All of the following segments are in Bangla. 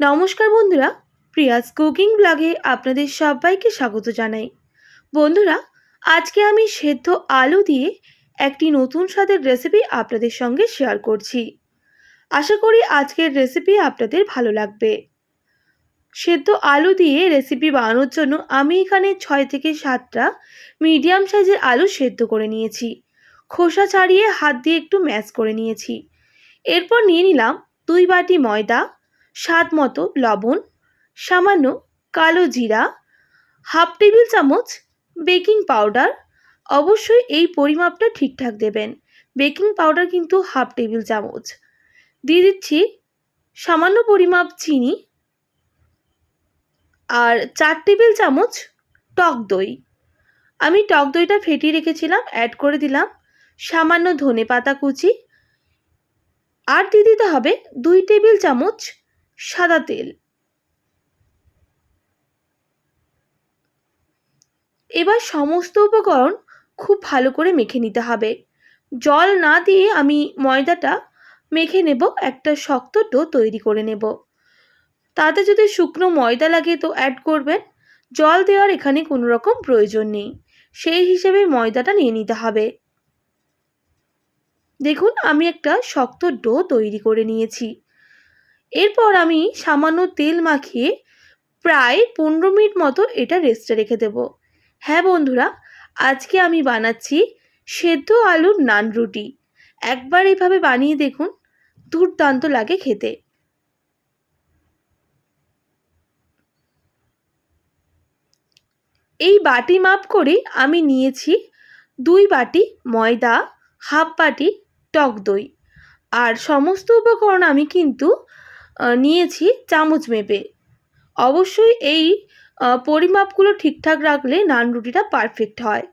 নমস্কার বন্ধুরা, প্রিয়াস কুকিং ব্লগে আপনাদের সবাইকে স্বাগত জানাই। বন্ধুরা, আজকে আমি সেদ্ধ আলু দিয়ে একটি নতুন স্বাদের রেসিপি আপনাদের সঙ্গে শেয়ার করছি। আশা করি আজকের রেসিপি আপনাদের ভালো লাগবে। সেদ্ধ আলু দিয়ে রেসিপি বানানোর জন্য আমি এখানে ছয় থেকে সাতটা মিডিয়াম সাইজের আলু সেদ্ধ করে নিয়েছি। খোসা ছাড়িয়ে হাত দিয়ে একটু ম্যাশ করে নিয়েছি। এরপর নিয়ে নিলাম দুই বাটি ময়দা স্বাদ মতো লবণ, সামান্য কালো জিরা, হাফ টেবিল চামচ বেকিং পাউডার। অবশ্যই এই পরিমাপটা ঠিকঠাক দেবেন। বেকিং পাউডার কিন্তু হাফ টেবিল চামচ। দিয়ে দিচ্ছি সামান্য পরিমাপ চিনি আর চার টেবিল চামচ টক দই। আমি টক দইটা ফেটিয়ে রেখেছিলাম অ্যাড করে দিলাম। সামান্য ধনে পাতা কুচি। আর দিয়ে দিতে হবে দুই টেবিল চামচ সাদা তেল। এবার সমস্ত উপকরণ খুব ভালো করে মেখে নিতে হবে। জল না দিয়ে আমি ময়দাটা মেখে নেব, একটা শক্ত ডো তৈরি করে নেব। তাতে যদি শুকনো ময়দা লাগে তো অ্যাড করবেন। জল দেওয়ার এখানে কোনো রকম প্রয়োজন নেই। সেই হিসেবে ময়দাটা নিয়ে নিতে হবে। দেখুন, আমি একটা শক্ত ডো তৈরি করে নিয়েছি। এরপর আমি সামান্য তেল মাখিয়ে প্রায় পনেরো মিনিট মতো এটা রেস্টে রেখে দেব। হ্যাঁ বন্ধুরা, আজকে আমি বানাচ্ছি সেদ্ধ আলুর নান রুটি। একবার এইভাবে বানিয়ে দেখুন, দুর্দান্ত লাগে খেতে। এই বাটি মাপ করে আমি নিয়েছি দুই বাটি ময়দা, হাফ বাটি টক দই। আর সমস্ত উপকরণ আমি কিন্তু নিয়েছি চামচ মেপে। অবশ্যই এই পরিমাপগুলো ঠিকঠাক রাখলে নান রুটিটা পারফেক্ট হয়।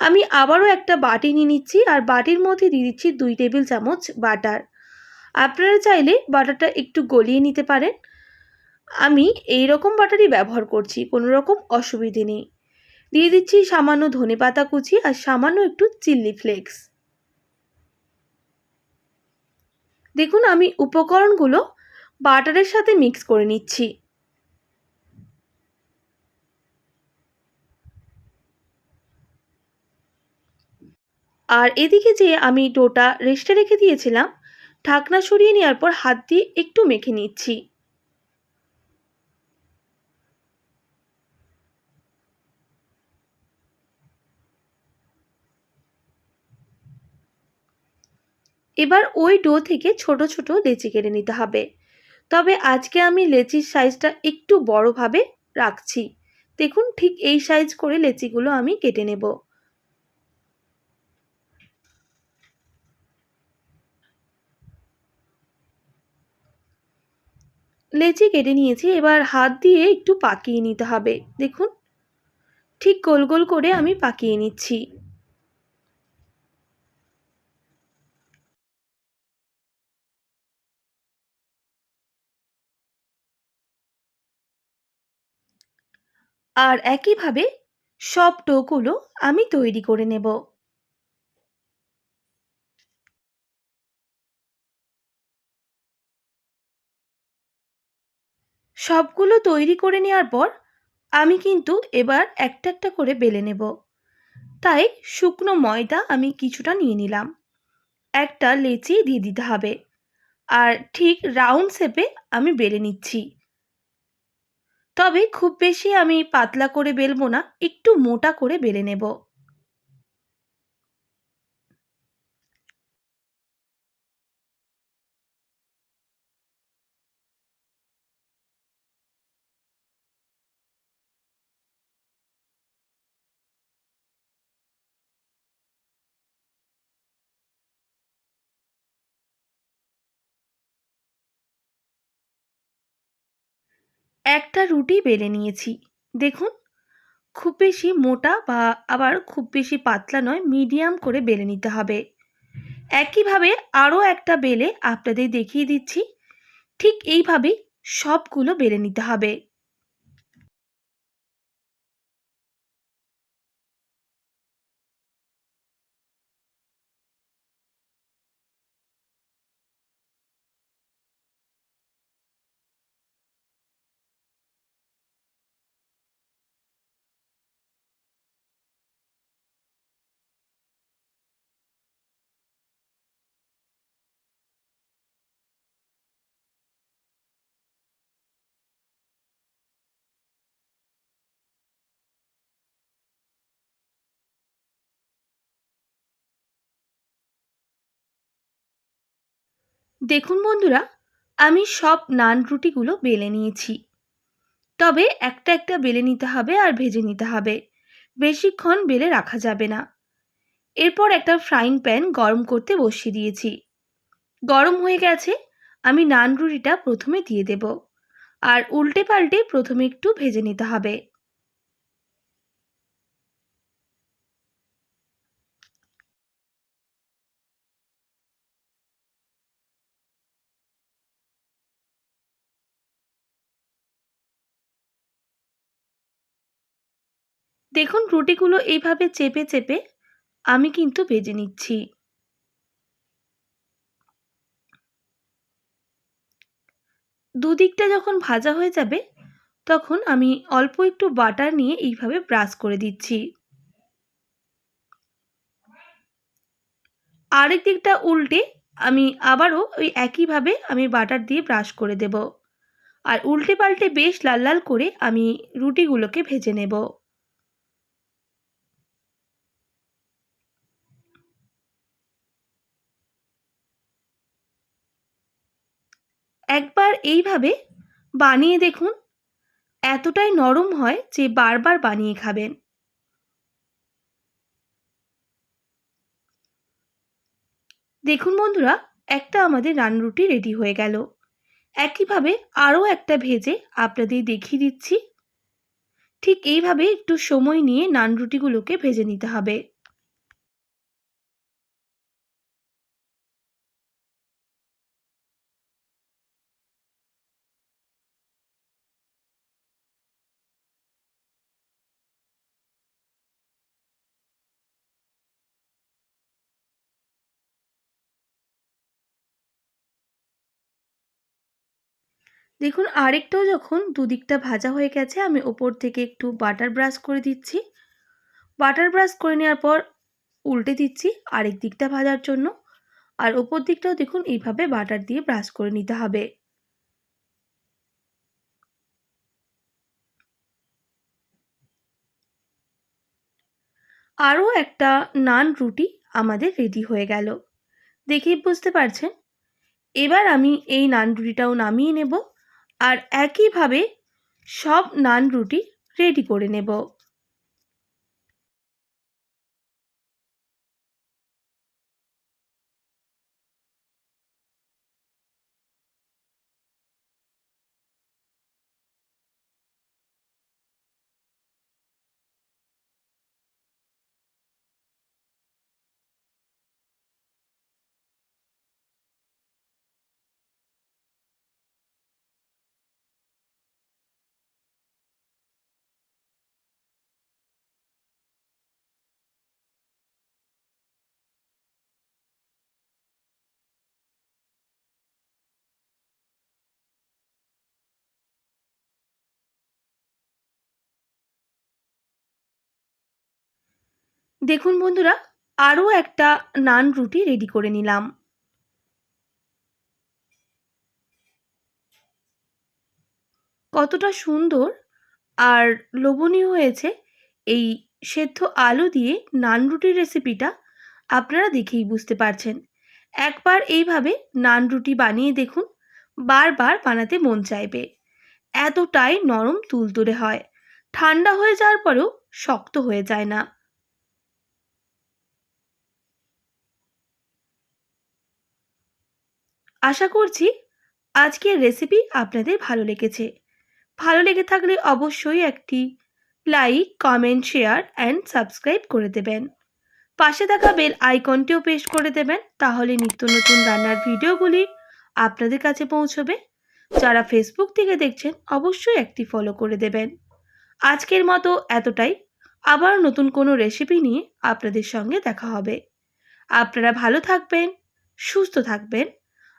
আমি আবারও একটা বাটি নিয়ে নিচ্ছি আর বাটির মধ্যে দিয়ে দিচ্ছি দুই টেবিল চামচ বাটার। আপনারা চাইলে বাটারটা একটু গলিয়ে নিতে পারেন। আমি এই রকম বাটারই ব্যবহার করছি, কোনো রকম অসুবিধে নেই। দিয়ে দিচ্ছি সামান্য ধনে পাতা কুচি আর সামান্য একটু চিল্লি ফ্লেক্স। দেখুন আমি উপকরণগুলো বাটারের সাথে মিক্স করে নিচ্ছি। আর এদিকে যে আমি ডোটা রেস্টে রেখে দিয়েছিলাম, ঢাকনা সরিয়ে নেওয়ার পর হাত দিয়ে একটু মেখে নিচ্ছি। এবার ওই ডো থেকে ছোট ছোট লেচি কেটে নিতে হবে। তবে আজকে আমি লেচির সাইজটা একটু বড়োভাবে রাখছি। দেখুন ঠিক এই সাইজ করে লেচিগুলো আমি কেটে নেব। লেচি কেটে নিয়েছি, এবার হাত দিয়ে একটু পাকিয়ে নিতে হবে। দেখুন, ঠিক গোল গোল করে আমি পাকিয়ে নিচ্ছি। আর একইভাবে সব টোগুলো আমি তৈরি করে নেব। সবগুলো তৈরি করে নেওয়ার পর আমি কিন্তু এবার একটা একটা করে বেলে নেব। তাই শুকনো ময়দা আমি কিছুটা নিয়ে নিলাম। একটা লেচি দিয়ে দিতে হবে। আর ঠিক রাউন্ড শেপে আমি বেলে নিচ্ছি। তবে খুব বেশি আমি পাতলা করে বেলবো না একটু মোটা করে বেলে নেব। একটা রুটি বেলে নিয়েছি। দেখুন, খুব বেশি মোটা বা আবার খুব বেশি পাতলা নয়, মিডিয়াম করে বেলে নিতে হবে। একইভাবে আরও একটা বেলে আপনাদের দেখিয়ে দিচ্ছি। ঠিক এইভাবেই সবগুলো বেলে নিতে হবে। দেখুন বন্ধুরা, আমি সব নান রুটিগুলো বেলে নিয়েছি। তবে একটা একটা বেলে নিতে হবে আর ভেজে নিতে হবে। বেশিক্ষণ বেলে রাখা যাবে না। এরপর একটা ফ্রাইং প্যান গরম করতে বসিয়ে দিয়েছি। গরম হয়ে গেছে, আমি নান রুটিটা প্রথমে দিয়ে দেব। আর উল্টে পাল্টে প্রথমে একটু ভেজে নিতে হবে। দেখুন রুটিগুলো এইভাবে চেপে চেপে আমি কিন্তু ভেজে নিচ্ছি। দুদিকটা যখন ভাজা হয়ে যাবে, তখন আমি অল্প একটু বাটার নিয়ে এইভাবে ব্রাশ করে দিচ্ছি। আরেক দিকটা উল্টে আমি আবারও ওই একইভাবে আমি বাটার দিয়ে ব্রাশ করে দেব। আর উল্টে পাল্টে বেশ লাল লাল করে আমি রুটিগুলোকে ভেজে নেব। একবার এইভাবে বানিয়ে দেখুন। এতটাই নরম হয় যে বারবার বানিয়ে খাবেন। দেখুন বন্ধুরা, একটা আমাদের রান রুটি রেডি হয়ে গেল। একইভাবে আরও একটা ভেজে আপনাদের দেখিয়ে দিচ্ছি। ঠিক এইভাবে একটু সময় নিয়ে নান রুটিগুলোকে ভেজে নিতে হবে। দেখুন, আরেকটাও যখন দুদিকটা ভাজা হয়ে গেছে, আমি ওপর থেকে একটু বাটার ব্রাশ করে দিচ্ছি। বাটার ব্রাশ করে নেওয়ার পর উল্টে দিচ্ছি আরেক দিকটা ভাজার জন্য। আর ওপর দিকটাও দেখুন, এইভাবে বাটার দিয়ে ব্রাশ করে নিতে হবে। আরও একটা নান রুটি আমাদের রেডি হয়ে গেল। দেখেই বুঝতে পারছেন? এবার আমি এই নান রুটিটাও নামিয়ে নেব। আর একইভাবে সব নান রুটি রেডি করে নেব। দেখুন বন্ধুরা, আরও একটা নান রুটি রেডি করে নিলাম। কতটা সুন্দর আর লোভনীয় হয়েছে এই সেদ্ধ আলু দিয়ে নান রুটির রেসিপিটা, আপনারা দেখেই বুঝতে পারছেন। একবার এইভাবে নান রুটি বানিয়ে দেখুন, বারবার বানাতে মন চাইবে। এতটাই নরম তুলতুলে হয়। ঠান্ডা হয়ে যাওয়ার পরেও শক্ত হয়ে যায় না। আশা করছি আজকের রেসিপি আপনাদের ভালো লেগেছে। ভালো লেগে থাকলে অবশ্যই একটি like comment share and subscribe করে দেবেন। পাশে থাকা বেল আইকনটিও পেশ করে দেবেন, তাহলে নিত্য নতুন রান্নার ভিডিওগুলি আপনাদের কাছে পৌঁছবে। যারা ফেসবুক থেকে দেখছেন, অবশ্যই একটি ফলো করে দেবেন। আজকের মতো এতটাই। আবার নতুন কোনো রেসিপি নিয়ে আপনাদের সঙ্গে দেখা হবে। আপনারা ভালো থাকবেন, সুস্থ থাকবেন।